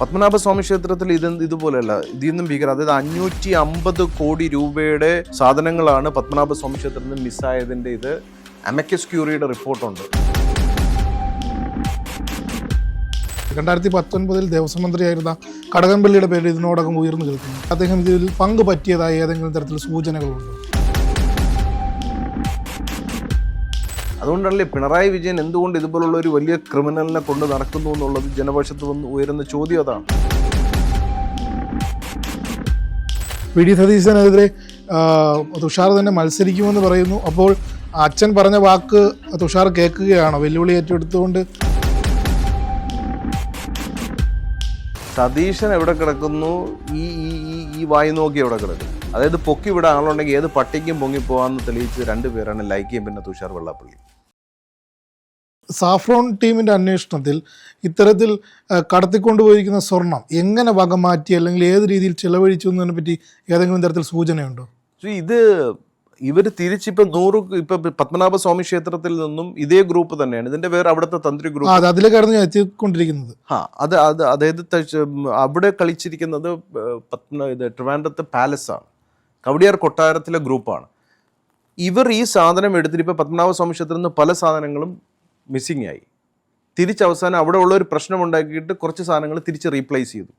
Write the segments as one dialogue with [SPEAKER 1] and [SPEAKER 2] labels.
[SPEAKER 1] പത്മനാഭസ്വാമി ക്ഷേത്രത്തിൽ ഇത് ഇതുപോലെയല്ല. ഇതിൽ നിന്നും ഭീകരം അതായത് അഞ്ഞൂറ്റി അമ്പത് കോടി രൂപയുടെ സാധനങ്ങളാണ് പത്മനാഭ സ്വാമി ക്ഷേത്രത്തിൽ നിന്ന് മിസ്സായതിന്റെ ഇത്. അമക്കസ് ക്യൂറിയുടെ റിപ്പോർട്ടുണ്ട്.
[SPEAKER 2] രണ്ടായിരത്തി പത്തൊൻപതിൽ ദേവസ്വം മന്ത്രിയായിരുന്ന കടകംപള്ളിയുടെ പേര് ഇതിനോടകം ഉയർന്നു കേൾക്കുന്നു. അദ്ദേഹം ഇതിൽ പങ്ക് ഏതെങ്കിലും തരത്തിൽ സൂചനകളുണ്ടോ?
[SPEAKER 1] അതുകൊണ്ടല്ലേ പിണറായി വിജയൻ എന്തുകൊണ്ട് ഇതുപോലുള്ള ഒരു വലിയ ക്രിമിനലിനെ കൊണ്ട് നടക്കുന്നു എന്നുള്ളത് ജനപക്ഷത്ത് വന്ന് ഉയരുന്ന ചോദ്യം അതാണ്.
[SPEAKER 2] പി ഡി സതീശനെതിരെ തുഷാർ തന്നെ മത്സരിക്കുമെന്ന് പറയുന്നു. അപ്പോൾ അച്ഛൻ പറഞ്ഞ വാക്ക് തുഷാർ കേൾക്കുകയാണോ? വെല്ലുവിളി ഏറ്റെടുത്തുകൊണ്ട്?
[SPEAKER 1] സതീശൻ എവിടെ കിടക്കുന്നു? ഈ ഈ ഈ ഈ വായി നോക്കി എവിടെ കിടക്കുന്നു? അതായത് പൊക്കി ഇവിടെ ആളുണ്ടെങ്കിൽ ഏത് പട്ടിക്കും പൊങ്ങി പോകാമെന്ന് തെളിയിച്ച് രണ്ടുപേരാണ് ലൈക്കിയും പിന്നെ തുഷാർ വെള്ളാപ്പള്ളി.
[SPEAKER 2] സാഫ്രോൺ ടീമിന്റെ അന്വേഷണത്തിൽ ഇത്തരത്തിൽ കടത്തിക്കൊണ്ടുപോയിരിക്കുന്ന സ്വർണം എങ്ങനെ വകമാറ്റി അല്ലെങ്കിൽ ഏത് രീതിയിൽ ചെലവഴിച്ചു എന്നതിനെ പറ്റി ഏതെങ്കിലും തരത്തിൽ സൂചനയുണ്ടോ?
[SPEAKER 1] ഇത് ഇവർ തിരിച്ചിപ്പം നൂറ് ഇപ്പൊ പത്മനാഭ സ്വാമി ക്ഷേത്രത്തിൽ നിന്നും ഇതേ ഗ്രൂപ്പ് തന്നെയാണ്. ഇതിന്റെ വേറെ അവിടുത്തെ തന്ത്രി ഗ്രൂപ്പ്.
[SPEAKER 2] അത് അതിലേക്കായിരുന്നു എത്തിക്കൊണ്ടിരിക്കുന്നത്.
[SPEAKER 1] ആ അത് അത് അതായത് അവിടെ കളിച്ചിരിക്കുന്നത് പത്മന പത്മ ഇത് ട്രിവാൻഡ്രത്തെ പാലസ് ആണ് കവടിയാർ കൊട്ടാരത്തിലെ ഗ്രൂപ്പാണ്. ഇവർ ഈ സാധനം എടുത്തിട്ട് ഇപ്പൊ പത്മനാഭസ്വാമി ക്ഷേത്രത്തിൽ നിന്ന് പല സാധനങ്ങളും മിസ്സിംഗ് ആയി തിരിച്ച് അവസാനം അവിടെ ഉള്ള ഒരു പ്രശ്നം ഉണ്ടാക്കിയിട്ട് കുറച്ച് സാധനങ്ങൾ തിരിച്ച് റീപ്ലേസ് ചെയ്തു.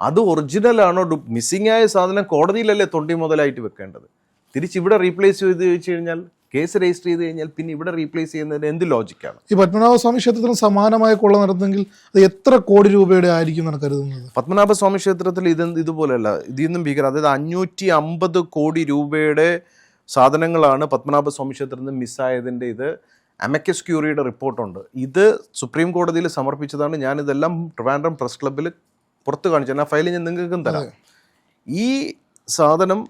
[SPEAKER 1] അത് ഒറിജിനൽ ആണോ മിസ്സിംഗ് ആയ സാധനം കോടതിയിലല്ലേ തൊണ്ടി മുതലായിട്ട് വെക്കേണ്ടത്? തിരിച്ച് ഇവിടെ റീപ്ലേസ് ചെയ്ത് വെച്ച് കഴിഞ്ഞാൽ കേസ് രജിസ്റ്റർ ചെയ്ത് കഴിഞ്ഞാൽ പിന്നെ ഇവിടെ റീപ്ലേസ് ചെയ്യുന്നതിന് എന്ത് ലോജിക്കാണ്?
[SPEAKER 2] ഈ പത്മനാഭസ്വാമി ക്ഷേത്രത്തിന് സമാനമായ കൊള്ള നടന്നെങ്കിൽ അത് എത്ര കോടി രൂപയുടെ ആയിരിക്കും എന്നാണ് കരുതുന്നത്?
[SPEAKER 1] പത്മനാഭസ്വാമി ക്ഷേത്രത്തിൽ ഇത് ഇതുപോലെയല്ല. ഇതിൽ നിന്നും ഭീകരം അതായത് അഞ്ഞൂറ്റി അമ്പത് കോടി രൂപയുടെ സാധനങ്ങളാണ് പത്മനാഭസ്വാമി ക്ഷേത്രത്തിൽ നിന്ന് മിസ്സായതിന്റെ ഇത് അമക്കസ് ക്യൂറിയുടെ റിപ്പോർട്ടുണ്ട്. ഇത് സുപ്രീം കോടതിയിൽ സമർപ്പിച്ചതാണ്. ഞാൻ ഇതെല്ലാം ട്രിവാൻഡ്രം പ്രസ് ക്ലബ്ബിൽ പുറത്ത് കാണിച്ചു. ആ ഫയൽ ഞാൻ നിങ്ങൾക്കും തരാം. ഈ സാധനം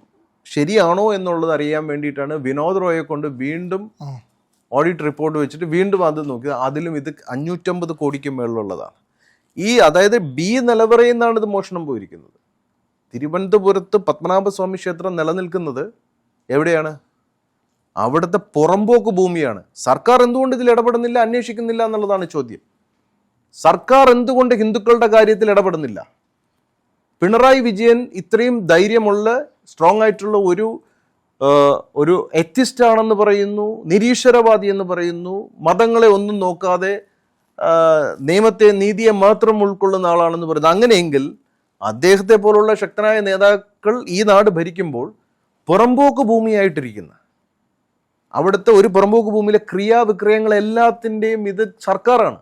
[SPEAKER 1] ശരിയാണോ എന്നുള്ളത് അറിയാൻ വേണ്ടിയിട്ടാണ് വിനോദ് റോയെ കൊണ്ട് വീണ്ടും ഓഡിറ്റ് റിപ്പോർട്ട് വെച്ചിട്ട് വീണ്ടും അത് നോക്കി അതിലും ഇത് അഞ്ഞൂറ്റമ്പത് കോടിക്ക് മേളിലുള്ളതാണ്. ഈ അതായത് ബി നിലവറയിൽ നിന്നാണ് ഇത് മോഷണം പോയിരിക്കുന്നത്. തിരുവനന്തപുരത്ത് പത്മനാഭസ്വാമി ക്ഷേത്രം നിലനിൽക്കുന്നത് എവിടെയാണ്? അവിടുത്തെ പുറമ്പോക്ക് ഭൂമിയാണ്. സർക്കാർ എന്തുകൊണ്ട് ഇതിൽ ഇടപെടുന്നില്ല അന്വേഷിക്കുന്നില്ല എന്നുള്ളതാണ് ചോദ്യം. സർക്കാർ എന്തുകൊണ്ട് ഹിന്ദുക്കളുടെ കാര്യത്തിൽ ഇടപെടുന്നില്ല? പിണറായി വിജയൻ ഇത്രയും ധൈര്യമുള്ള സ്ട്രോങ് ആയിട്ടുള്ള ഒരു ഒരു എത്തിസ്റ്റ് ആണെന്ന് പറയുന്നു നിരീശ്വരവാദി എന്ന് പറയുന്നു മതങ്ങളെ ഒന്നും നോക്കാതെ നിയമത്തെ നീതിയെ മാത്രം ഉൾക്കൊള്ളുന്ന ആളാണെന്ന് പറയുന്നത് അങ്ങനെയെങ്കിൽ അദ്ദേഹത്തെ പോലുള്ള ശക്തനായ നേതാക്കൾ ഈ നാട് ഭരിക്കുമ്പോൾ പുറമ്പോക്ക് ഭൂമിയായിട്ടിരിക്കുന്ന അവിടുത്തെ ഒരു പുറമ്പോക്ക് ഭൂമിയിലെ ക്രിയാവിക്രയങ്ങൾ എല്ലാത്തിന്റെയും ഇത് സർക്കാരാണ്.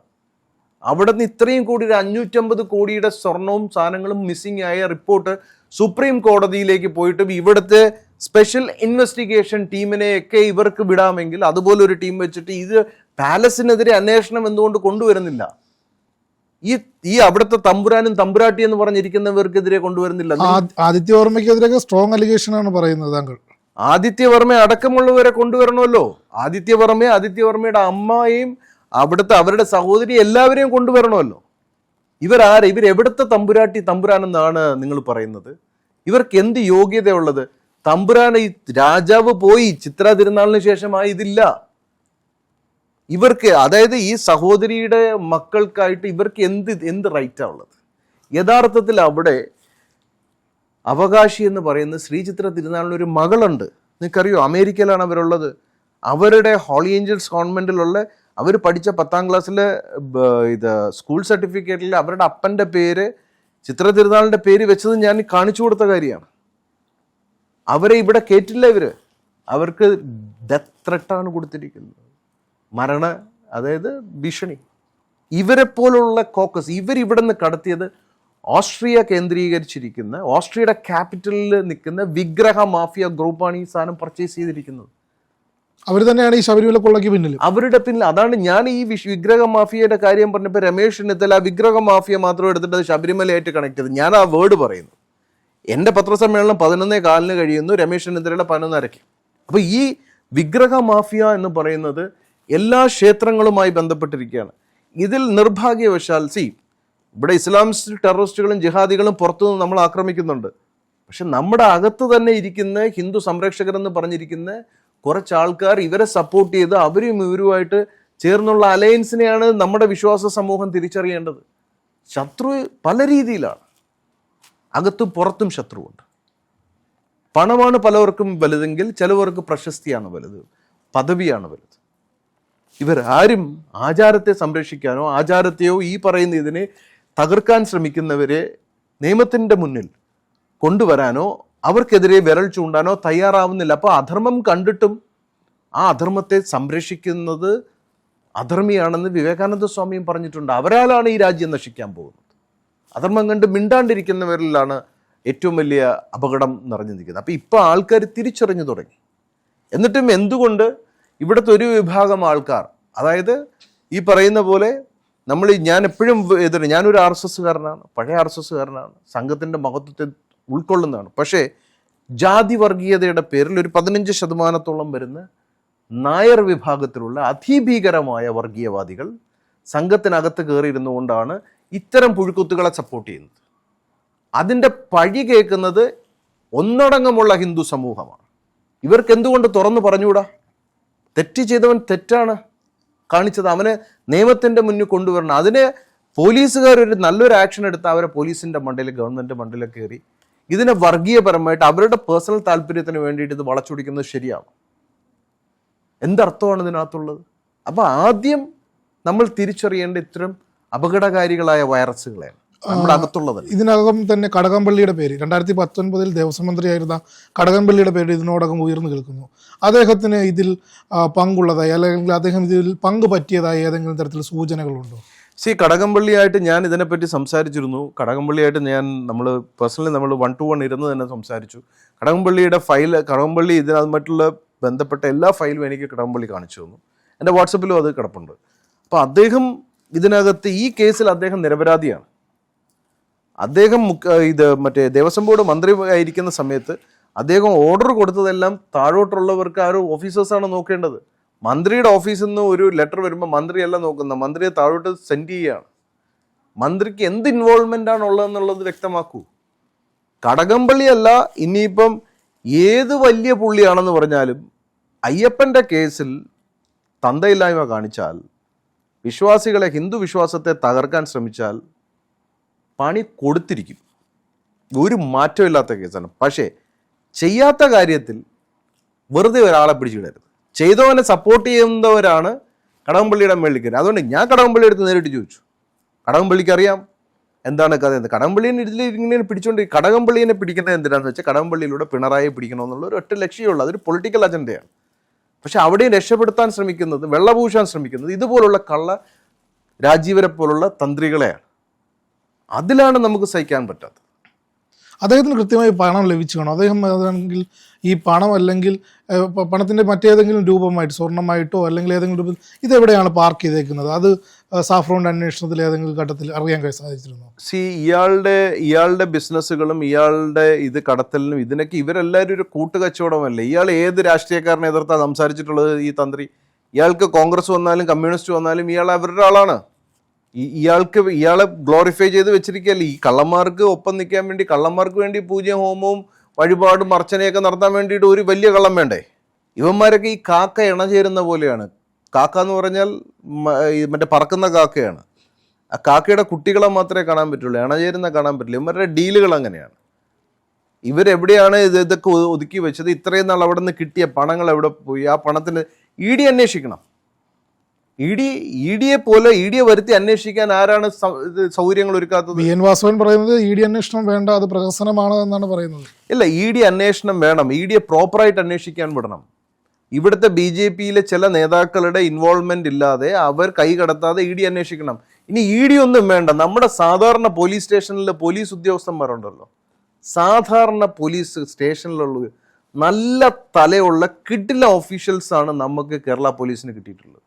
[SPEAKER 1] അവിടെ നിന്ന് ഇത്രയും കോടി ഒരു അഞ്ഞൂറ്റമ്പത് കോടിയുടെ സ്വർണവും സാധനങ്ങളും മിസ്സിംഗ് ആയ റിപ്പോർട്ട് സുപ്രീം കോടതിയിലേക്ക് പോയിട്ട് ഇവിടുത്തെ സ്പെഷ്യൽ ഇൻവെസ്റ്റിഗേഷൻ ടീമിനെയൊക്കെ ഇവർക്ക് വിടാമെങ്കിൽ അതുപോലെ ഒരു ടീം വെച്ചിട്ട് ഇത് പാലസിനെതിരെ അന്വേഷണം എന്തുകൊണ്ട് കൊണ്ടുവരുന്നില്ല? ഈ ഈ അവിടുത്തെ തമ്പുരാനും തമ്പുരാട്ടി എന്ന് പറഞ്ഞിരിക്കുന്നവർക്കെതിരെ കൊണ്ടുവരുന്നില്ല.
[SPEAKER 2] ആ- ഓർമ്മയ്ക്കെതിരെ സ്ട്രോങ് അലിഗേഷൻ ആണ് പറയുന്നത് താങ്കൾ.
[SPEAKER 1] ആദിത്യവർമ്മ അടക്കമുള്ളവരെ കൊണ്ടുവരണമല്ലോ. ആദിത്യവർമ്മയെ ആദിത്യവർമ്മയുടെ അമ്മയും അവിടുത്തെ അവരുടെ സഹോദരി എല്ലാവരെയും കൊണ്ടുവരണമല്ലോ. ഇവർ എവിടുത്തെ തമ്പുരാട്ടി തമ്പുരാനെന്നാണ് നിങ്ങൾ പറയുന്നത്. ഇവർക്ക് എന്ത് യോഗ്യതയുള്ളത്? തമ്പുരാൻ ഈ രാജാവ് പോയി ചിത്ര തിരുനാളിന് ശേഷമായി ഇതില്ല. ഇവർക്ക് അതായത് ഈ സഹോദരിയുടെ മക്കൾക്കായിട്ട് ഇവർക്ക് എന്ത് എന്ത് റൈറ്റാ ഉള്ളത്? യഥാർത്ഥത്തിൽ അവിടെ അവകാശി എന്ന് പറയുന്ന ശ്രീചിത്ര തിരുനാളിന് ഒരു മകളുണ്ട്. നിങ്ങൾക്കറിയോ അമേരിക്കയിലാണ് അവരുള്ളത്. അവരുടെ ഹോളി ഏഞ്ചൽസ് കോൺവെന്റിലുള്ള അവർ പഠിച്ച പത്താം ക്ലാസ്സിലെ ഇത് സ്കൂൾ സർട്ടിഫിക്കറ്റിൽ അവരുടെ അപ്പന്റെ പേര് ചിത്ര തിരുനാളിന്റെ പേര് വെച്ചത് ഞാൻ കാണിച്ചു കൊടുത്ത കാര്യമാണ്. അവരെ ഇവിടെ കേട്ടില്ല ഇവർ അവർക്ക് ഡെത്ത് ത്രെട്ടാണ് കൊടുത്തിരിക്കുന്നത്. മരണ അതായത് ഭീഷണി. ഇവരെ പോലുള്ള കോക്കസ് ഇവരിവിടെ നിന്ന് കടത്തിയത് ഓസ്ട്രിയ കേന്ദ്രീകരിച്ചിരിക്കുന്ന ഓസ്ട്രിയയുടെ ക്യാപിറ്റലിൽ നിൽക്കുന്ന വിഗ്രഹ മാഫിയ ഗ്രൂപ്പാണ് ഈ സാധനം പർച്ചേസ് ചെയ്തിരിക്കുന്നത്.
[SPEAKER 2] അവർ തന്നെയാണ് ഈ ശബരിമല കൊള്ളയ്ക്ക് പിന്നിൽ
[SPEAKER 1] അവരുടെ പിന്നിൽ അതാണ് ഞാൻ ഈ വിഗ്രഹ മാഫിയയുടെ കാര്യം പറഞ്ഞപ്പോൾ രമേശ് ചെന്നിത്തല ആ വിഗ്രഹ മാഫിയ മാത്രം എടുത്തിട്ട് അത് ശബരിമലയായിട്ട് കണക്ട് ചെയ്ത്. ഞാൻ ആ വേർഡ് പറയുന്നു. എന്റെ പത്രസമ്മേളനം പതിനൊന്നേ കാലിന് കഴിയുന്നു രമേശ് ചെന്നിത്തലയുടെ പതിനൊന്നരയ്ക്ക് അപ്പോൾ ഈ വിഗ്രഹ മാഫിയ എന്ന് പറയുന്നത് എല്ലാ ക്ഷേത്രങ്ങളുമായി ബന്ധപ്പെട്ടിരിക്കുകയാണ്. ഇതിൽ നിർഭാഗ്യവശാൽ സി ഇവിടെ ഇസ്ലാമിസ്റ്റ് ടെററിസ്റ്റുകളും ജിഹാദികളും പുറത്തുനിന്ന് നമ്മൾ ആക്രമിക്കുന്നുണ്ട്. പക്ഷെ നമ്മുടെ അകത്ത് തന്നെ ഇരിക്കുന്ന ഹിന്ദു സംരക്ഷകർ എന്ന് പറഞ്ഞിരിക്കുന്ന കുറച്ച് ആൾക്കാർ ഇവരെ സപ്പോർട്ട് ചെയ്ത് അവരും ഇവരുമായിട്ട് ചേർന്നുള്ള അലയൻസിനെയാണ് നമ്മുടെ വിശ്വാസ സമൂഹം തിരിച്ചറിയേണ്ടത്. ശത്രു പല രീതിയിലാണ്. അകത്തും പുറത്തും ശത്രുവുണ്ട്. പണമാണ് പലവർക്കും വലുതെങ്കിൽ ചിലവർക്ക് പ്രശസ്തിയാണ് വലുത് പദവിയാണ് വലുത്. ഇവർ ആരും ആചാരത്തെ സംരക്ഷിക്കാനോ ആചാരത്തെയോ ഈ പറയുന്ന ഇതിനെ തകർക്കാൻ ശ്രമിക്കുന്നവരെ നിയമത്തിന്റെ മുന്നിൽ കൊണ്ടുവരാനോ അവർക്കെതിരെ വിരൽ ചൂണ്ടാനോ തയ്യാറാവുന്നില്ല. അപ്പോൾ അധർമ്മം കണ്ടിട്ടും ആ അധർമ്മത്തെ സംരക്ഷിക്കുന്നത് അധർമ്മിയാണെന്ന് വിവേകാനന്ദ സ്വാമിയും പറഞ്ഞിട്ടുണ്ട്. അവരാലാണ് ഈ രാജ്യം നശിക്കാൻ പോകുന്നത്. അധർമ്മം കണ്ട് മിണ്ടാണ്ടിരിക്കുന്നവരിലാണ് ഏറ്റവും വലിയ അപകടം നിറഞ്ഞു നിൽക്കുന്നത്. അപ്പോൾ ഇപ്പോൾ ആൾക്കാർ തിരിച്ചറിഞ്ഞു തുടങ്ങി. എന്നിട്ടും എന്തുകൊണ്ട് ഇവിടുത്തെ ഒരു വിഭാഗം ആൾക്കാർ അതായത് ഈ പറയുന്ന പോലെ നമ്മൾ ഞാൻ എപ്പോഴും എതിര് ഞാനൊരു ആർ എസ് എസ്സുകാരനാണ്. പഴയ ആർ എസ് എസ്സുകാരനാണ്. സംഘത്തിന്റെ മഹത്വത്തെ ഉൾക്കൊള്ളുന്നതാണ്. പക്ഷേ ജാതി വർഗീയതയുടെ പേരിൽ ഒരു പതിനഞ്ച് ശതമാനത്തോളം വരുന്ന നായർ വിഭാഗത്തിലുള്ള അതിഭീകരമായ വർഗീയവാദികൾ സംഘത്തിനകത്ത് കയറിയിരുന്നു കൊണ്ടാണ് ഇത്തരം പുഴുക്കുത്തുകളെ സപ്പോർട്ട് ചെയ്യുന്നത്. അതിന്റെ പഴി കേൾക്കുന്നത് ഒന്നടങ്കമുള്ള ഹിന്ദു സമൂഹമാണ്. ഇവർക്ക് എന്തുകൊണ്ട് തുറന്നു പറഞ്ഞുകൂടാ? തെറ്റ് ചെയ്തവൻ തെറ്റാണ്. കാണിച്ചത് അവനെ നിയമത്തിന്റെ മുന്നിൽ കൊണ്ടുവരണം. അതിന് പോലീസുകാർ ഒരു നല്ലൊരു ആക്ഷൻ എടുത്ത് അവരെ പോലീസിന്റെ മണ്ടയിൽ ഗവൺമെന്റ് മണ്ടയിൽ കയറി. ഇതിനെ വർഗീയപരമായിട്ട് അവരുടെ പേഴ്സണൽ താല്പര്യത്തിന് വേണ്ടിയിട്ട് ഇത് വളച്ചൊടിക്കുന്നത് ശരിയാണ്? എന്തർത്ഥമാണ് ഇതിനകത്തുള്ളത്? അപ്പോൾ ആദ്യം നമ്മൾ തിരിച്ചറിയേണ്ട ഇത്തരം അപകടകാരികളായ വൈറസുകളെയാണ്
[SPEAKER 2] ഇതിനകം തന്നെ കടകംപള്ളിയുടെ പേര് രണ്ടായിരത്തി പത്തൊൻപതിൽ ദേവസ്വം മന്ത്രിയായിരുന്ന കടകംപള്ളിയുടെ പേര് ഇതിനോടകം ഉയർന്നു കേൾക്കുന്നു അദ്ദേഹത്തിന് ഇതിൽ പങ്കുള്ളതായി അല്ലെങ്കിൽ അദ്ദേഹം ഇതിൽ പങ്ക് പറ്റിയതായി ഏതെങ്കിലും തരത്തിൽ സൂചനകളുണ്ടോ?
[SPEAKER 1] സി കടകംപള്ളിയായിട്ട് ഞാൻ ഇതിനെപ്പറ്റി സംസാരിച്ചിരുന്നു. കടകംപള്ളിയായിട്ട് ഞാൻ നമ്മൾ പേഴ്സണലി നമ്മൾ വൺ ടു വൺ ഇരുന്ന് തന്നെ സംസാരിച്ചു. കടകംപള്ളിയുടെ ഫയൽ കടകംപള്ളി ഇതിനകത്തുമായിട്ടുള്ള ബന്ധപ്പെട്ട എല്ലാ ഫയലും എനിക്ക് കടകംപള്ളി കാണിച്ചു തന്നു. എന്റെ വാട്സപ്പിലും അത് കിടപ്പുണ്ട്. അപ്പോൾ അദ്ദേഹം ഇതിനകത്ത് ഈ കേസിൽ അദ്ദേഹം നിരപരാധിയാണ്. അദ്ദേഹം ഇത് മറ്റേ ദേവസ്വം ബോർഡ് മന്ത്രി ആയിരിക്കുന്ന സമയത്ത് അദ്ദേഹം ഓർഡർ കൊടുത്തതെല്ലാം താഴോട്ടുള്ളവർക്ക് ആ ഒരു ഓഫീസേഴ്സാണ് നോക്കേണ്ടത്. മന്ത്രിയുടെ ഓഫീസിൽ നിന്ന് ഒരു ലെറ്റർ വരുമ്പോൾ മന്ത്രിയല്ല നോക്കുന്നത് മന്ത്രിയെ താഴോട്ട് സെൻഡ് ചെയ്യുകയാണ് മന്ത്രിക്ക് എന്ത് ഇൻവോൾവ്മെന്റ് ആണ് ഉള്ളതെന്നുള്ളത് വ്യക്തമാക്കൂ. കടകംപള്ളിയല്ല ഇനിയിപ്പം ഏത് വലിയ പുള്ളിയാണെന്ന് പറഞ്ഞാലും അയ്യപ്പന്റെ കേസിൽ തന്തയില്ലായ്മ കാണിച്ചാൽ വിശ്വാസികളെ ഹിന്ദു വിശ്വാസത്തെ തകർക്കാൻ ശ്രമിച്ചാൽ പണി കൊടുത്തിരിക്കും. ഒരു മാറ്റമില്ലാത്ത കേസാണ്. പക്ഷേ ചെയ്യാത്ത കാര്യത്തിൽ വെറുതെ ഒരാളെ പിടിച്ചിടരുത്. ചെയ്തവനെ സപ്പോർട്ട് ചെയ്യുന്നവരാണ് കടകംപള്ളിയുടെ മേളിൽ കയറി. അതുകൊണ്ട് ഞാൻ കടകംപള്ളി എടുത്ത് നേരിട്ട് ചോദിച്ചു. കടകംപള്ളിക്ക് അറിയാം എന്താണ് കഥ എന്ന്. കടകംപള്ളിനെ ഇതിൽ ഇങ്ങനെ പിടിച്ചുകൊണ്ട് കടകംപള്ളിനെ പിടിക്കുന്നത് എന്തിനാന്ന് വെച്ചാൽ കടകംപള്ളിയിലൂടെ പിണറായി പിടിക്കണമെന്നുള്ള ഒരു ഒറ്റ ലക്ഷ്യമുള്ളൂ അതൊരു പൊളിറ്റിക്കൽ അജണ്ടയാണ് പക്ഷെ അവിടെയും രക്ഷപ്പെടുത്താൻ ശ്രമിക്കുന്നത് വെള്ളപൂശാൻ ശ്രമിക്കുന്നത് ഇതുപോലുള്ള കള്ള രാജീവരെ പോലുള്ള തന്ത്രികളെയാണ്. അതിലാണ് നമുക്ക് സഹിക്കാൻ പറ്റാത്തത്.
[SPEAKER 2] അദ്ദേഹത്തിന് കൃത്യമായി പണം ലഭിച്ചു കാണും അദ്ദേഹം അതാണെങ്കിൽ ഈ പണം അല്ലെങ്കിൽ പണത്തിന്റെ മറ്റേതെങ്കിലും രൂപമായിട്ട് സ്വർണമായിട്ടോ അല്ലെങ്കിൽ ഏതെങ്കിലും രൂപത്തിൽ ഇതെവിടെയാണ് പാർക്ക് ചെയ്തേക്കുന്നത്? അത് സാഫ്രോണിന്റെ അന്വേഷണത്തിൽ ഏതെങ്കിലും ഘട്ടത്തിൽ അറിയാൻ കഴി- സാധിച്ചിരുന്നു?
[SPEAKER 1] സി ഇയാളുടെ ഇയാളുടെ ബിസിനസ്സുകളും ഇയാളുടെ ഇത് കടത്തലിനും ഇതിനൊക്കെ ഇവരെല്ലാവരും ഒരു കൂട്ടുകച്ചവടമല്ലേ? ഇയാൾ ഏത് രാഷ്ട്രീയക്കാരനെ എതിർത്താണ് സംസാരിച്ചിട്ടുള്ളത് ഈ തന്ത്രി? ഇയാൾക്ക് കോൺഗ്രസ് വന്നാലും കമ്മ്യൂണിസ്റ്റ് വന്നാലും ഇയാൾ അവരുടെ ആളാണ്. ഇയാൾക്ക് ഇയാളെ ഗ്ലോറിഫൈ ചെയ്ത് വെച്ചിരിക്കുകയല്ലേ? ഈ കള്ളന്മാർക്ക് ഒപ്പം നിൽക്കാൻ വേണ്ടി കള്ളന്മാർക്ക് വേണ്ടി പൂജയും ഹോമവും വഴിപാടും അർച്ചനയൊക്കെ നടത്താൻ വേണ്ടിയിട്ട് ഒരു വലിയ കള്ളം വേണ്ടേ? ഇവന്മാരൊക്കെ ഈ കാക്ക ഇണ ചേരുന്ന പോലെയാണ്. കാക്ക എന്ന് പറഞ്ഞാൽ മറ്റേ പറക്കുന്ന കാക്കയാണ്. ആ കാക്കയുടെ കുട്ടികളെ മാത്രമേ കാണാൻ പറ്റുള്ളൂ ഇണചേരുന്ന കാണാൻ പറ്റില്ല. ഇവരുടെ ഡീലുകൾ അങ്ങനെയാണ്. ഇവരെവിടെയാണ് ഇത് ഇതൊക്കെ ഒതുക്കി വെച്ചത്? ഇത്രയും നാൾ അവിടെ നിന്ന് കിട്ടിയ പണങ്ങൾ എവിടെ പോയി? ആ പണത്തിന് ഇ ഡി അന്വേഷിക്കണം. ഇ ഡി ഇ ഡിയെ പോലെ ഇ ഡിയെ വരുത്തി അന്വേഷിക്കാൻ ആരാണ് സൗകര്യങ്ങൾ ഒരുക്കാത്തത്?
[SPEAKER 2] എൻ വാസവൻ പറയുന്നത് ഇ ഡി അന്വേഷണം വേണ്ട അത് പ്രഹസനമാണ് എന്നാണ് പറയുന്നത്.
[SPEAKER 1] ഇല്ല ഇ ഡി അന്വേഷണം വേണം. ഇ ഡിയെ പ്രോപ്പറായിട്ട് അന്വേഷിക്കാൻ വിടണം. ഇവിടുത്തെ ബി ജെ പിയിലെ ചില നേതാക്കളുടെ ഇൻവോൾവ്മെന്റ് ഇല്ലാതെ അവർ കൈ കടത്താതെ ഇ ഡി അന്വേഷിക്കണം. ഇനി ഇ ഡി ഒന്നും വേണ്ട. നമ്മുടെ സാധാരണ പോലീസ് സ്റ്റേഷനിലെ പോലീസ് ഉദ്യോഗസ്ഥന്മാരുണ്ടല്ലോ. സാധാരണ പോലീസ് സ്റ്റേഷനിലുള്ള നല്ല തലയുള്ള കിഡില ഓഫീഷ്യൽസാണ് ആണ് നമുക്ക് കേരള പോലീസിന് കിട്ടിയിട്ടുള്ളത്.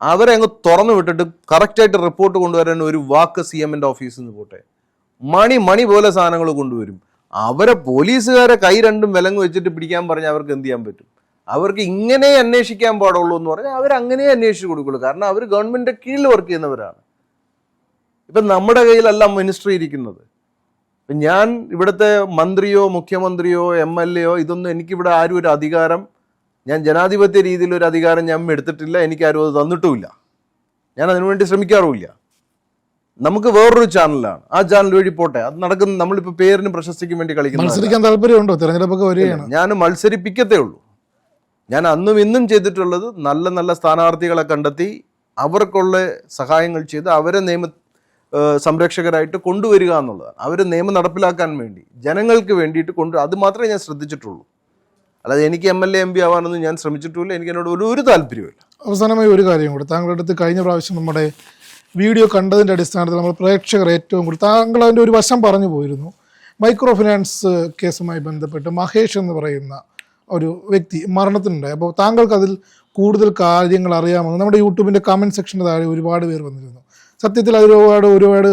[SPEAKER 1] അവരെ അങ്ങ് തുറന്നു വിട്ടിട്ട് കറക്റ്റായിട്ട് റിപ്പോർട്ട് കൊണ്ടുവരാൻ ഒരു വാക്ക് സി എമ്മിന്റെ ഓഫീസിൽ നിന്ന് പോട്ടെ. മണി മണി പോലെ സാധനങ്ങൾ കൊണ്ടുവരും. അവരെ പോലീസുകാരെ കൈ രണ്ടും വിലങ്ങ് വെച്ചിട്ട് പിടിക്കാൻ പറഞ്ഞാൽ അവർക്ക് എന്ത് ചെയ്യാൻ പറ്റും? അവർക്ക് ഇങ്ങനെ അന്വേഷിക്കാൻ പാടുള്ളൂ എന്ന് പറഞ്ഞാൽ അവർ അങ്ങനെ അന്വേഷിച്ച് കൊടുക്കുള്ളൂ. കാരണം അവർ ഗവൺമെന്റിന്റെ കീഴിൽ വർക്ക് ചെയ്യുന്നവരാണ്. ഇപ്പം നമ്മുടെ കയ്യിലല്ല മിനിസ്ട്രി ഇരിക്കുന്നത്. ഞാൻ ഇവിടുത്തെ മന്ത്രിയോ മുഖ്യമന്ത്രിയോ എം എൽ എയോ ഇതൊന്നും എനിക്കിവിടെ ആരും ഒരു അധികാരം ഞാൻ ജനാധിപത്യ രീതിയിൽ ഒരു അധികാരം ഞാൻ എടുത്തിട്ടില്ല എനിക്കാരും അത് തന്നിട്ടുമില്ല. ഞാൻ അതിനുവേണ്ടി ശ്രമിക്കാറുമില്ല. നമുക്ക് വേറൊരു ചാനലാണ്. ആ ചാനൽ വഴി പോട്ടെ. അത് നടക്കുന്ന നമ്മളിപ്പോൾ പേരിന് പ്രശസ്തിക്കും വേണ്ടി കളിക്കുന്ന
[SPEAKER 2] മത്സരിക്കാൻ താല്പര്യമുണ്ടോ? തിരഞ്ഞെടുപ്പൊക്കെ വരികയാണ്.
[SPEAKER 1] ഞാൻ മത്സരിപ്പിക്കത്തേ ഉള്ളൂ. ഞാൻ അന്നും ഇന്നും ചെയ്തിട്ടുള്ളത് നല്ല നല്ല സ്ഥാനാർത്ഥികളെ കണ്ടെത്തി അവർക്കുള്ള സഹായങ്ങൾ ചെയ്ത് അവരെ നിയമ സംരക്ഷകരായിട്ട് കൊണ്ടുവരിക എന്നുള്ളതാണ്. അവരെ നിയമം നടപ്പിലാക്കാൻ വേണ്ടി ജനങ്ങൾക്ക് വേണ്ടിയിട്ട് കൊണ്ട് അത് മാത്രമേ ഞാൻ ശ്രദ്ധിച്ചിട്ടുള്ളൂ. അല്ലാതെ എനിക്ക് M L A M P ആവാനൊന്നും ഞാൻ ശ്രമിച്ചിട്ടില്ല എനിക്ക് എന്നോട് ഒരു ഒരു താല്പര്യമില്ല
[SPEAKER 2] അവസാനമായി ഒരു കാര്യം കൂടി. താങ്കളുടെ അടുത്ത് കഴിഞ്ഞ പ്രാവശ്യം നമ്മുടെ വീഡിയോ കണ്ടതിന്റെ അടിസ്ഥാനത്തിൽ നമ്മൾ പ്രേക്ഷകർ ഏറ്റവും കൂടുതൽ താങ്കൾ അതിന്റെ ഒരു വശം പറഞ്ഞു പോയിരുന്നു. മൈക്രോ ഫിനാൻസ് കേസുമായി ബന്ധപ്പെട്ട് മഹേഷ് എന്ന് പറയുന്ന ഒരു വ്യക്തി മരണത്തിനുണ്ടായി. അപ്പോൾ താങ്കൾക്ക് അതിൽ കൂടുതൽ കാര്യങ്ങൾ അറിയാമെന്ന് നമ്മുടെ യൂട്യൂബിന്റെ കമന്റ് സെക്ഷന് താഴെ ഒരുപാട് പേർ വന്നിരുന്നു. സത്യത്തിൽ അതിൽ ഒരുപാട് ഒരുപാട്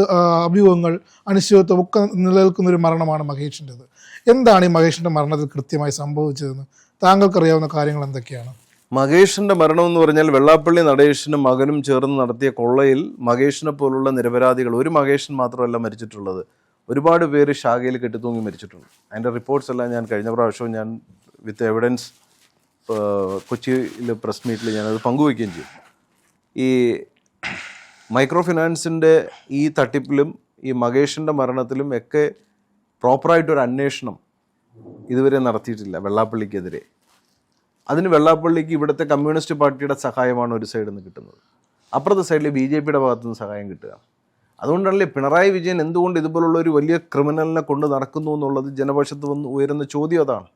[SPEAKER 2] അഭ്യൂഹങ്ങൾ അനിശ്ചിതത്വം ഒക്കെ നിലനിൽക്കുന്ന ഒരു മരണമാണ് മഹേഷിന്റെത് എന്താണ് ഈ മഹേഷിന്റെ മരണത്തിൽ കൃത്യമായി സംഭവിച്ചതെന്ന് താങ്കൾക്കറിയാവുന്ന കാര്യങ്ങൾ എന്തൊക്കെയാണ്?
[SPEAKER 1] മഹേഷിന്റെ മരണം എന്ന് പറഞ്ഞാൽ വെള്ളാപ്പള്ളി നടേഷിനും മകനും ചേർന്ന് നടത്തിയ കൊള്ളയിൽ മഹേഷിനെ പോലുള്ള നിരപരാധികൾ ഒരു മഹേഷൻ മാത്രമല്ല മരിച്ചിട്ടുള്ളത്. ഒരുപാട് പേര് ശാഖയിൽ കെട്ടിത്തൂങ്ങി മരിച്ചിട്ടുണ്ട്. അതിന്റെ റിപ്പോർട്ട്സ് എല്ലാം ഞാൻ കഴിഞ്ഞ പ്രാവശ്യവും ഞാൻ വിത്ത് എവിഡൻസ് കൊച്ചിയിൽ പ്രസ് മീറ്റിൽ ഞാനത് പങ്കുവയ്ക്കുകയും ചെയ്യും ഈ മൈക്രോ ഫിനാൻസിന്റെ ഈ തട്ടിപ്പിലും ഈ മഹേഷിന്റെ മരണത്തിലും ഒക്കെ പ്രോപ്പറായിട്ടൊരു അന്വേഷണം ഇതുവരെ നടത്തിയിട്ടില്ല വെള്ളാപ്പള്ളിക്കെതിരെ. അതിന് വെള്ളാപ്പള്ളിക്ക് ഇവിടുത്തെ കമ്മ്യൂണിസ്റ്റ് പാർട്ടിയുടെ സഹായമാണ് ഒരു സൈഡിൽ നിന്ന് കിട്ടുന്നത്. അപ്പുറത്തെ സൈഡിൽ ബി ജെ പിയുടെ ഭാഗത്തു നിന്ന് സഹായം കിട്ടുക. അതുകൊണ്ടല്ലേ പിണറായി വിജയൻ എന്തുകൊണ്ട് ഇതുപോലുള്ള ഒരു വലിയ ക്രിമിനലിനെ കൊണ്ട് നടക്കുന്നു എന്നുള്ളത് ജനപക്ഷത്ത് വന്ന് ഉയരുന്ന ചോദ്യം അതാണ്.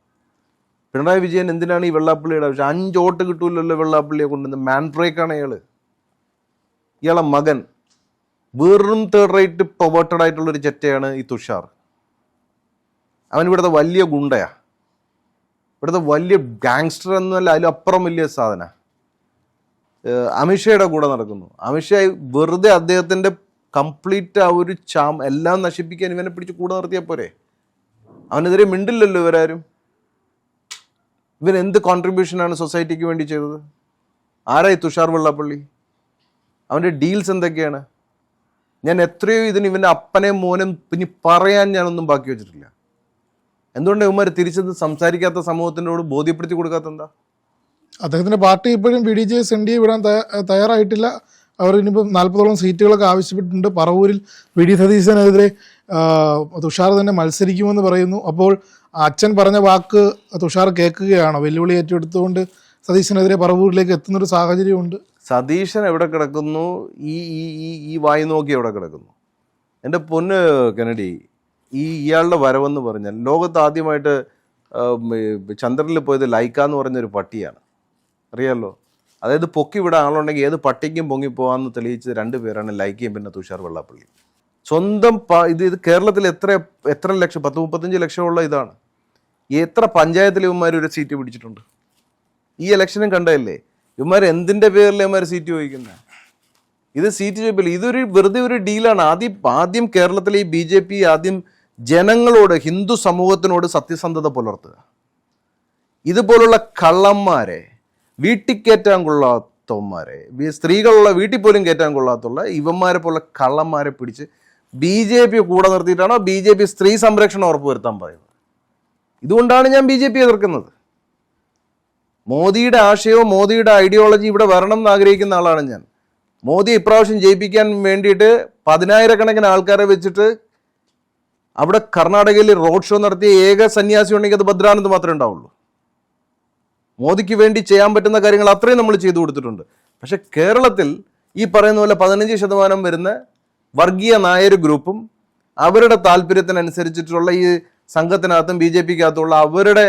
[SPEAKER 1] പിണറായി വിജയൻ എന്തിനാണ് ഈ വെള്ളാപ്പള്ളിയുടെ ആവശ്യം? അഞ്ച് വോട്ട് കിട്ടൂലല്ലോ വെള്ളാപ്പള്ളിയെ കൊണ്ടുവന്ന്. മാൻ ബ്രേക്കാണ് ഇയാൾ. ഇയാളെ മകൻ. വെറും തേർഡ് റേറ്റ് പൊവേർട്ടഡ് ആയിട്ടുള്ളൊരു ചെറ്റയാണ് ഈ തുഷാർ. അവൻ ഇവിടുത്തെ വലിയ ഗുണ്ടയാ. ഇവിടുത്തെ വലിയ ഗാങ്സ്റ്റർ എന്നല്ല അതിലപ്പുറം വലിയ സാധന. അമിത്ഷയുടെ കൂടെ നടക്കുന്നു. അമിത്ഷാ വെറുതെ അദ്ദേഹത്തിന്റെ കംപ്ലീറ്റ് ആ ഒരു ചാം എല്ലാം നശിപ്പിക്കാൻ ഇവനെ പിടിച്ച് കൂടെ നിർത്തിയാൽ പോരെ? അവനെതിരെ മിണ്ടില്ലല്ലോ ഇവരാരും. ഇവൻ എന്ത് കോൺട്രിബ്യൂഷനാണ് സൊസൈറ്റിക്ക് വേണ്ടി ചെയ്തത്? ആരായി തുഷാർ വെള്ളാപ്പള്ളി? അവന്റെ ഡീൽസ് എന്തൊക്കെയാണ്? ഞാൻ എത്രയോ ഇതിന് ഇവന്റെ അപ്പനെയും മോനും പിന്നെ പറയാൻ ഞാനൊന്നും ബാക്കി വെച്ചിട്ടില്ല. എന്തുകൊണ്ട് ഇവന്മാർ തിരിച്ചത് സംസാരിക്കാത്ത സമൂഹത്തിനോട് ബോധ്യപ്പെടുത്തി കൊടുക്കാത്ത എന്താ
[SPEAKER 2] അദ്ദേഹത്തിന്റെ പാർട്ടി ഇപ്പോഴും B D J S N D A വിടാൻ തയ്യാറായിട്ടില്ല. അവർ ഇനിയിപ്പോൾ നാൽപ്പതോളം സീറ്റുകളൊക്കെ ആവശ്യപ്പെട്ടിട്ടുണ്ട്. പറവൂരിൽ വി ഡി സതീശനെതിരെ തുഷാർ തന്നെ മത്സരിക്കുമെന്ന് പറയുന്നു. അപ്പോൾ അച്ഛൻ പറഞ്ഞ വാക്ക് തുഷാർ കേൾക്കുകയാണോ? വെല്ലുവിളി ഏറ്റെടുത്തുകൊണ്ട് സതീശനെതിരെ പറവൂരിലേക്ക് എത്തുന്നൊരു സാഹചര്യമുണ്ട്.
[SPEAKER 1] സതീശൻ എവിടെ കിടക്കുന്നു? ഈ ഈ ഈ ഈ വായി നോക്കി എവിടെ കിടക്കുന്നു? എന്റെ പൊന്ന് കെനഡി ഈ ഇയാളുടെ വരവെന്ന് പറഞ്ഞാൽ ലോകത്ത് ആദ്യമായിട്ട് ചന്ദ്രനിൽ പോയത് ലൈക്ക എന്ന് പറഞ്ഞൊരു പട്ടിയാണ്. അറിയാമല്ലോ അതായത് പൊക്കി വിടാൻ ആളുണ്ടെങ്കിൽ ഏത് പട്ടിക്കും പൊങ്ങി തെളിയിച്ച് രണ്ട് പേരാണ് ലൈക്കയും പിന്നെ തുഷാർ വെള്ളാപ്പള്ളി. സ്വന്തം ഇത് ഇത് കേരളത്തിൽ എത്ര എത്ര ലക്ഷം പത്ത് മുപ്പത്തഞ്ച് ലക്ഷമുള്ള ഇതാണ്. എത്ര പഞ്ചായത്തിൽ ഇവന്മാർ ഒരു സീറ്റ് പിടിച്ചിട്ടുണ്ട്? ഈ ഇലക്ഷനും കണ്ടതല്ലേ? ഇവന്മാർ എന്തിന്റെ പേരിൽ ഇവന്മാർ സീറ്റ് ചോദിക്കുന്നത് ഇത് സീറ്റ് ചോദിപ്പില്ല. ഇതൊരു വെറുതെ ഒരു ഡീലാണ്. ആദ്യം ആദ്യം കേരളത്തിലെ ഈ ബി ആദ്യം ജനങ്ങളോട് ഹിന്ദു സമൂഹത്തിനോട് സത്യസന്ധത പുലർത്തുക. ഇതുപോലുള്ള കള്ളന്മാരെ വീട്ടിൽ കയറ്റാൻ കൊള്ളാത്തവന്മാരെ സ്ത്രീകളുള്ള വീട്ടിൽ പോലും കയറ്റാൻ കൊള്ളാത്തുള്ള ഇവന്മാരെ പോലുള്ള കള്ളന്മാരെ പിടിച്ച് ബി ജെ പി കൂടെ നിർത്തിയിട്ടാണോ ബി ജെ പി സ്ത്രീ സംരക്ഷണം ഉറപ്പുവരുത്താൻ പറയുന്നത്? ഇതുകൊണ്ടാണ് ഞാൻ ബി ജെ പി എതിർക്കുന്നത്. മോദിയുടെ ആശയവും മോദിയുടെ ഐഡിയോളജി ഇവിടെ വരണം എന്ന് ആഗ്രഹിക്കുന്ന ആളാണ് ഞാൻ. മോദി ഇപ്രാവശ്യം ജയിപ്പിക്കാൻ വേണ്ടിയിട്ട് പതിനായിരക്കണക്കിന് ആൾക്കാരെ വെച്ചിട്ട് അവിടെ കർണാടകയിൽ റോഡ് ഷോ നടത്തിയ ഏക സന്യാസി ഉണ്ടെങ്കിൽ അത് ഭദ്രാനന്ദ് മാത്രമേ ഉണ്ടാവുള്ളൂ. മോദിക്ക് വേണ്ടി ചെയ്യാൻ പറ്റുന്ന കാര്യങ്ങൾ അത്രയും നമ്മൾ ചെയ്തു കൊടുത്തിട്ടുണ്ട്. പക്ഷെ കേരളത്തിൽ ഈ പറയുന്ന പോലെ പതിനഞ്ച് ശതമാനം വരുന്ന വർഗീയ നായർ ഗ്രൂപ്പും അവരുടെ താല്പര്യത്തിനനുസരിച്ചിട്ടുള്ള ഈ സംഘത്തിനകത്തും ബി ജെ പിക്കകത്തുള്ള അവരുടെ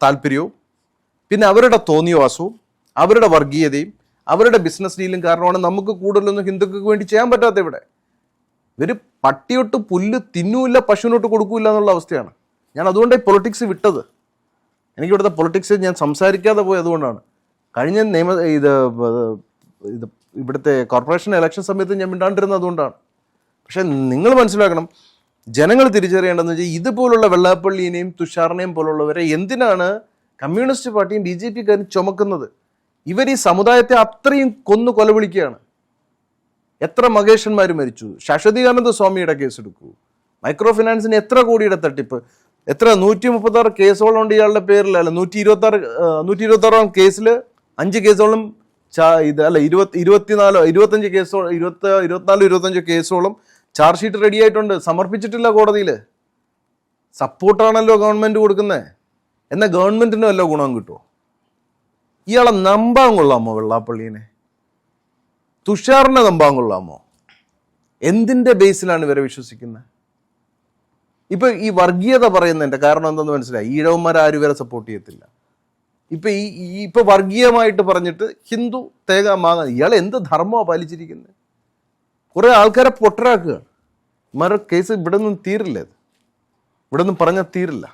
[SPEAKER 1] താല്പര്യവും പിന്നെ അവരുടെ തോന്നിയവാസവും അവരുടെ വർഗീയതയും അവരുടെ ബിസിനസ് ഡീലും കാരണമാണ് നമുക്ക് കൂടുതലൊന്നും ഹിന്ദുക്കൾക്ക് വേണ്ടി ചെയ്യാൻ പറ്റാത്ത ഇവിടെ. ഇവർ പട്ടിയൊട്ട് പുല്ല് തിന്നൂല്ല പശുവിനോട്ട് കൊടുക്കൂല്ല എന്നുള്ള അവസ്ഥയാണ്. ഞാൻ അതുകൊണ്ടാണ് ഈ പൊളിറ്റിക്സ് വിട്ടത്. എനിക്ക് ഇവിടുത്തെ പൊളിറ്റിക്സ് ഞാൻ സംസാരിക്കാതെ പോയി അതുകൊണ്ടാണ്. കഴിഞ്ഞ നിയമ ഇത് ഇത് ഇവിടുത്തെ കോർപ്പറേഷൻ ഇലക്ഷൻ സമയത്ത് ഞാൻ മിണ്ടാണ്ടിരുന്നത് അതുകൊണ്ടാണ്. പക്ഷേ നിങ്ങൾ മനസ്സിലാക്കണം ജനങ്ങൾ തിരിച്ചറിയേണ്ടതെന്ന് വെച്ചാൽ ഇതുപോലുള്ള വെള്ളാപ്പള്ളിയെയും തുഷാറിനെയും പോലുള്ളവരെ എന്തിനാണ് കമ്മ്യൂണിസ്റ്റ് പാർട്ടിയും ബി ജെ പിക്കാരും ചുമക്കുന്നത്? ഇവർ ഈ സമുദായത്തെ അത്രയും കൊന്നു കൊലവിളിക്കുകയാണ്. എത്ര മകേഷന്മാർ മരിച്ചു? ശാശ്വതികാനന്ദ സ്വാമിയുടെ കേസ് എടുക്കൂ. മൈക്രോ ഫിനാൻസിന് എത്ര കോടിയുടെ തട്ടിപ്പ്? എത്ര? നൂറ്റി മുപ്പത്താറ് കേസുകളുണ്ട് ഇയാളുടെ പേരിൽ. അല്ല നൂറ്റി ഇരുപത്താറ് നൂറ്റി ഇരുപത്താറാം കേസിൽ അഞ്ച് കേസുകളും ഇത് അല്ല ഇരുപത്തി ഇരുപത്തിനാലോ ഇരുപത്തഞ്ച് കേസോ ഇരുപത്തി ഇരുപത്തിനാലോ ഇരുപത്തഞ്ചോ കേസോളം ചാർജ് ഷീറ്റ് റെഡി ആയിട്ടുണ്ട്. സമർപ്പിച്ചിട്ടില്ല കോടതിയിൽ സപ്പോർട്ടാണല്ലോ ഗവൺമെന്റ് കൊടുക്കുന്നത് എന്നാൽ ഗവൺമെന്റിനും വല്ല ഗുണം കിട്ടുമോ ഇയാളെ നമ്പാൻ കൊള്ളാമോ വെള്ളാപ്പള്ളീനെ? തുഷാറിനെ നമ്പാൻ കൊള്ളാമോ? എന്തിന്റെ ബേസിലാണ് ഇവരെ വിശ്വസിക്കുന്നത്? ഇപ്പം ഈ വർഗീയത പറയുന്നതിന്റെ കാരണം എന്തെന്ന് മനസ്സിലായി? ഈഴവന്മാരും ഇവരെ സപ്പോർട്ട് ചെയ്യത്തില്ല. ഇപ്പം ഈ ഇപ്പൊ വർഗീയമായിട്ട് പറഞ്ഞിട്ട് ഹിന്ദു തേങ്ങ മാങ്ങ ഇയാൾ എന്ത് ധർമ്മമാണ് പാലിച്ചിരിക്കുന്നത് കുറേ ആൾക്കാരെ പൊട്ടരാക്കുകയാണ് മറ കേസ് ഇവിടെ നിന്നും തീരില്ല ഇത്. ഇവിടെ നിന്നും പറഞ്ഞാൽ തീരില്ല.